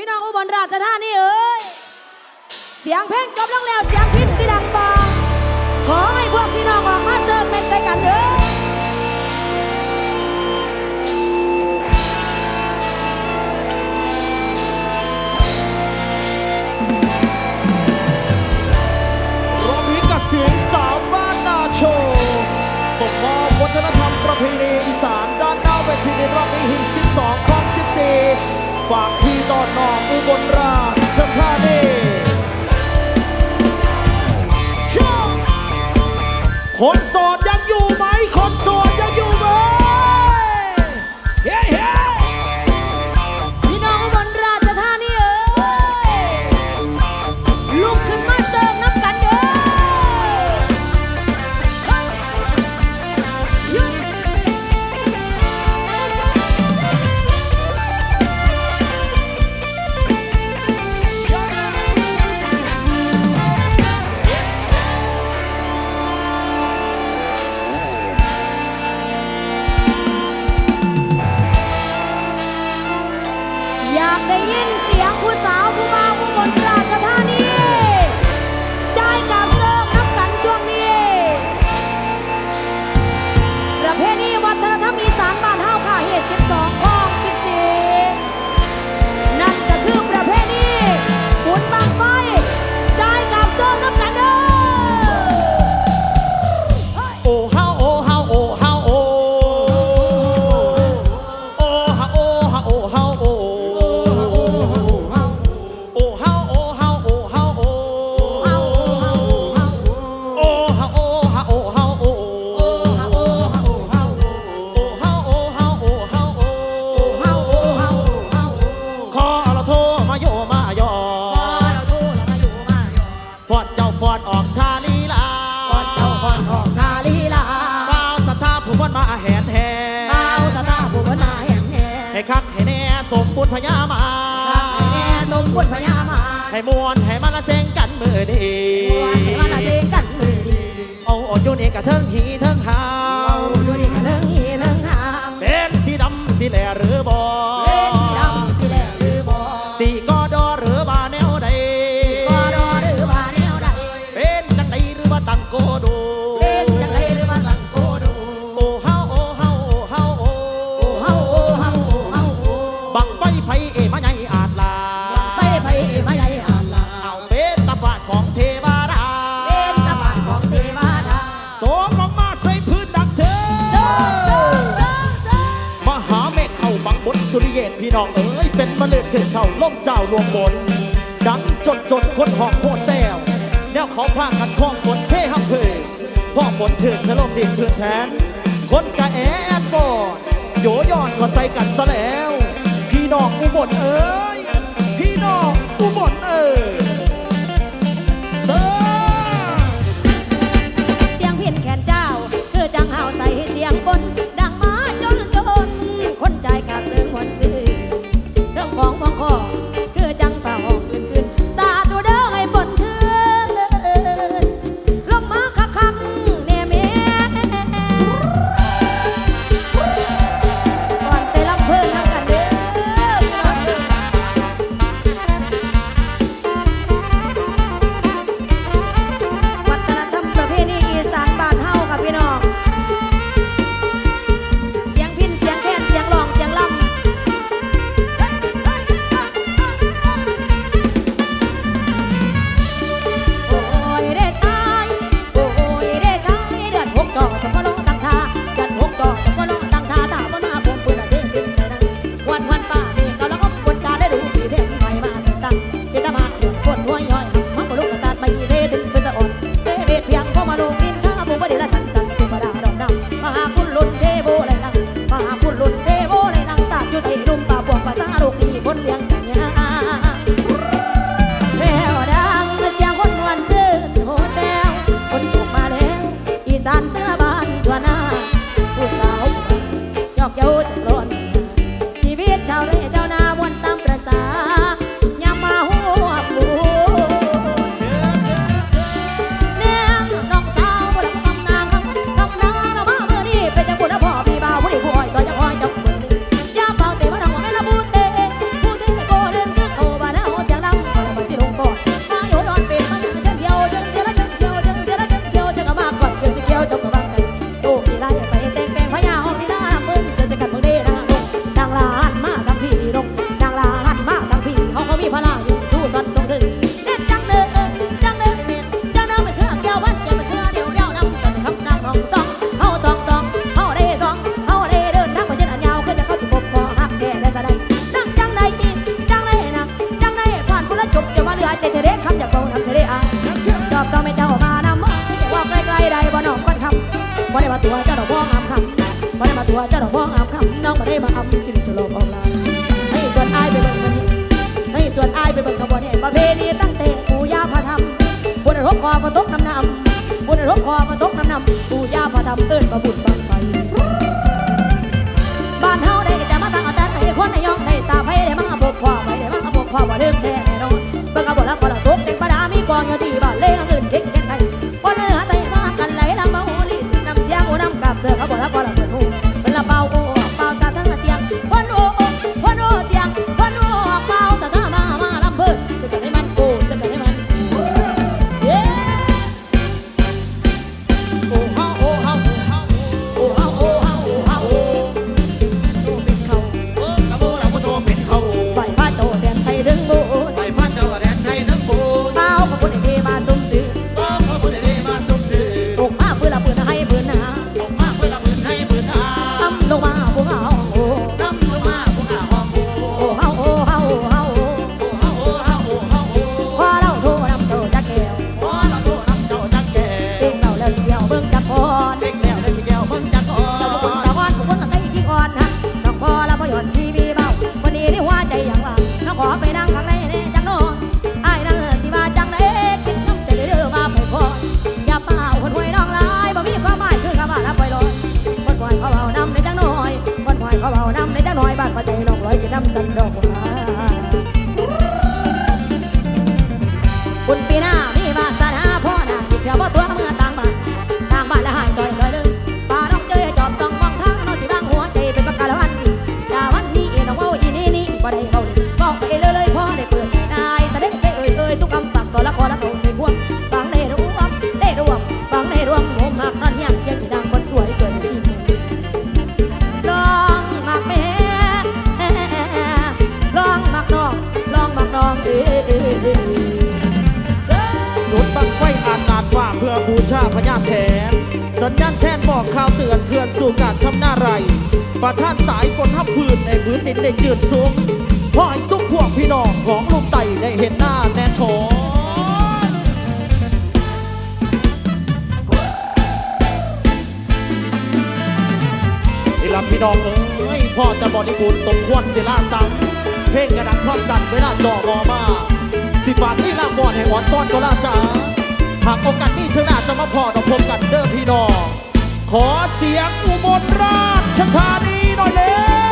พี่น้องอุบลราชธานีเอ้ย เสียงเพลงจบลังแล้วเสียงพินสีดังต่อขอให้พวกพี่น้องออกมาเสิร์ฟเป็นใจกันเด้อส่งมอบวัฒนธรรมประเพณีอีสานด้านหน้าเวทีในรอบที่หิน12ครั้ง14 ฝากพี่ต้อนน้องอุบลราชธานี Oh, how คนพญามาให้มวนให้มันละเซงกันมือดีให้มันละเซงกันมือดีเอาอยูนี่กะเทิงหีเทิงหา สุริเยศพี่น้องเอ๋ยเป็นมะเลือเถื่อนเข่าล่มเจ้าลวงบน ดังจนจนคนหอกโคแซวแนวเขาผ้ากันข้องฝนเทห้ำเพยพ่อฝนเถื่อนชะลมดินเพื่อนแทน คนกะแอแอนบอดโยยอดก็ใส่กันซะแล้ว พี่น้องอุบลเอ๋ย วดหัวย้ บ่ได้มาตัวเจ้าดอกว่องอามคำบ่ได้มาตัวเจ้าดอกว่องอามคำน้องบ่ได้มาอำจิ้งสโลกออกลาให้ส่วนอ้ายไปเบิ่งคนนี้ให้ส่วนอ้ายไปเบิ่งขบวนแห่ประเพณีตั้งแต่ปู่ย่าพาทำบุญรบคอมระตกน้ำนำบุญรบคอมระตกน้ำนำปู่ย่าพาทำเอิญประบุญบัง จุดบังไฟอ่านอาจว่าเพื่อบูชาพญาแทน สัญญาณแทนบอกข่าวเตือนเพื่อนสู่การทำหน้าไร ประทานสายฝนทับพื้นในพื้นดินได้จืดซุ่มพ่อไอ้ซุกพวกพี่น้องของลุงไต่ได้เห็นหน้าแน่ทองพี่น้องเอ้ยพ่อจะบอดีบูลสมควรเสลาสัง เพลงกระดังความจันเวลาจ่อมอมาสิบบาทที่ลาบอดให้อ่อนซ่อนก็ล่าจ้าหากโอกาสนี้เธอน่าจะมาพอดอกพบกันเด้อพี่น้องขอเสียงอุบลราชธานีหน่อยเลย